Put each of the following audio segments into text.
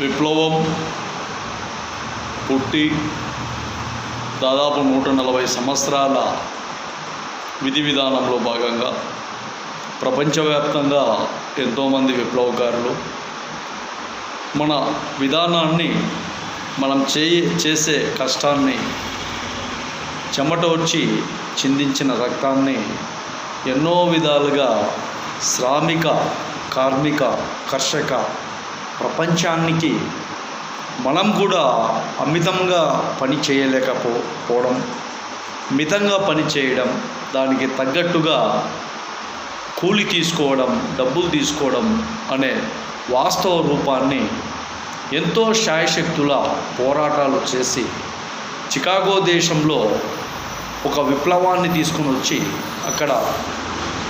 విప్లవం పుట్టి దాదాపు నూట నలభై సంవత్సరాల విధి విధానంలో భాగంగా ప్రపంచవ్యాప్తంగా ఎంతోమంది విప్లవకారులు మన విధానాన్ని మనం చేయి చేసే కష్టాన్ని చెమట వచ్చి చిందించిన రక్తాన్ని ఎన్నో విధాలుగా శ్రామిక కార్మిక కర్షక ప్రపంచానికి మనం కూడా అమితంగా పని చేయలేకపో పోవడం మితంగా పని చేయడం దానికి తగ్గట్టుగా కూలి తీసుకోవడం డబ్బులు తీసుకోవడం అనే వాస్తవ రూపాన్ని ఎంతో శాయశక్తుల పోరాటాలు చేసి చికాగో దేశంలో ఒక విప్లవాన్ని తీసుకుని వచ్చి అక్కడ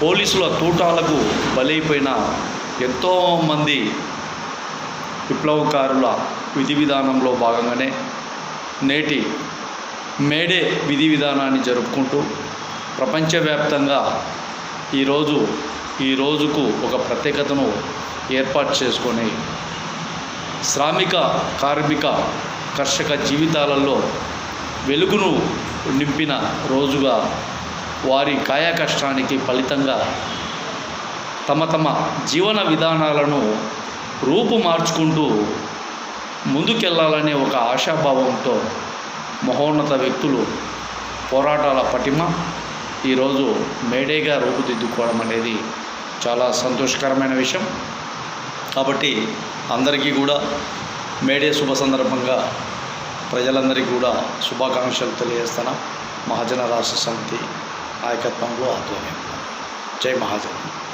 పోలీసుల తూటాలకు బలైపోయిన ఎంతోమంది విప్లవకారుల విధి విధానంలో భాగంగానే నేటి మేడే విధి విధానాన్ని జరుపుకుంటూ ప్రపంచవ్యాప్తంగా ఈరోజు ఈ రోజుకు ఒక ప్రత్యేకతను ఏర్పాటు చేసుకొని శ్రామిక కార్మిక కర్షక జీవితాలలో వెలుగును నింపిన రోజుగా వారి కాయ కష్టానికి ఫలితంగా తమ తమ జీవన విధానాలను రూపు మార్చుకుంటూ ముందుకెళ్ళాలనే ఒక ఆశాభావంతో మహోన్నత వ్యక్తులు పోరాటాల పటిమ ఈరోజు మేడేగా రూపుదిద్దుకోవడం అనేది చాలా సంతోషకరమైన విషయం. కాబట్టి అందరికీ కూడా మేడే శుభ సందర్భంగా ప్రజలందరికీ కూడా శుభాకాంక్షలు తెలియజేస్తాను. మహాజన రాష్ట్ర సమితి నాయకత్వంలో ఆధ్వర్యం జై మహాజన్.